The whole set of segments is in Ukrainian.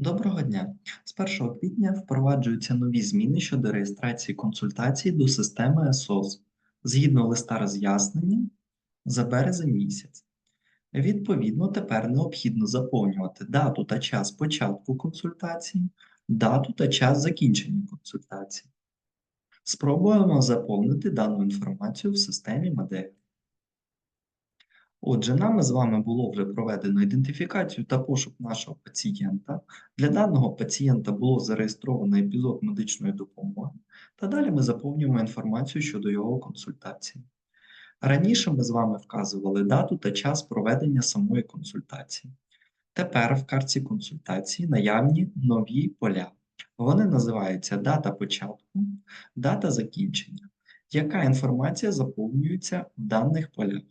Доброго дня! З 1 квітня впроваджуються нові зміни щодо реєстрації консультацій до системи СОС згідно листа роз'яснення за березень місяць. Відповідно, тепер необхідно заповнювати дату та час початку консультації, дату та час закінчення консультації. Спробуємо заповнити дану інформацію в системі модель. Отже, нами з вами було вже проведено ідентифікацію та пошук нашого пацієнта. Для даного пацієнта було зареєстровано епізод медичної допомоги, та далі ми заповнюємо інформацію щодо його консультації. Раніше ми з вами вказували дату та час проведення самої консультації. Тепер в картці консультації наявні нові поля. Вони називаються дата початку, дата закінчення. Яка інформація заповнюється в даних полях?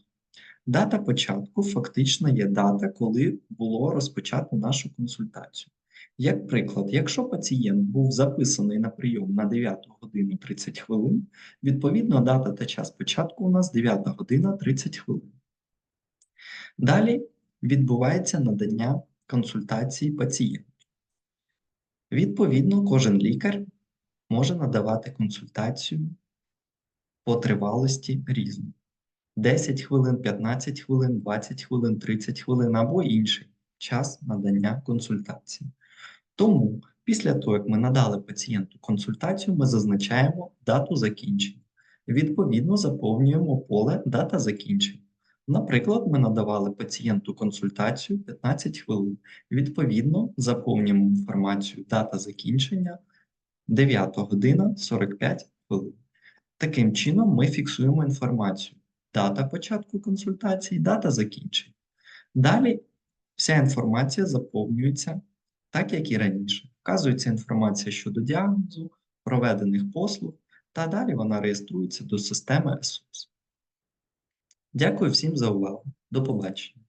Дата початку фактично є дата, коли було розпочато нашу консультацію. Як приклад, якщо пацієнт був записаний на прийом на 9 годину 30 хвилин, відповідно дата та час початку у нас 9 година 30 хвилин. Далі відбувається надання консультації пацієнту. Відповідно, кожен лікар може надавати консультацію по тривалості різно. 10 хвилин, 15 хвилин, 20 хвилин, 30 хвилин або інший час надання консультації. Тому після того, як ми надали пацієнту консультацію, ми зазначаємо дату закінчення. Відповідно, заповнюємо поле дата закінчення. Наприклад, ми надавали пацієнту консультацію 15 хвилин. Відповідно, заповнюємо інформацію дата закінчення 9 година 45 хвилин. Таким чином, ми фіксуємо інформацію дата початку консультації, дата закінчення. Далі вся інформація заповнюється так, як і раніше. Вказується інформація щодо діагнозу, проведених послуг, та далі вона реєструється до системи СОС. Дякую всім за увагу. До побачення.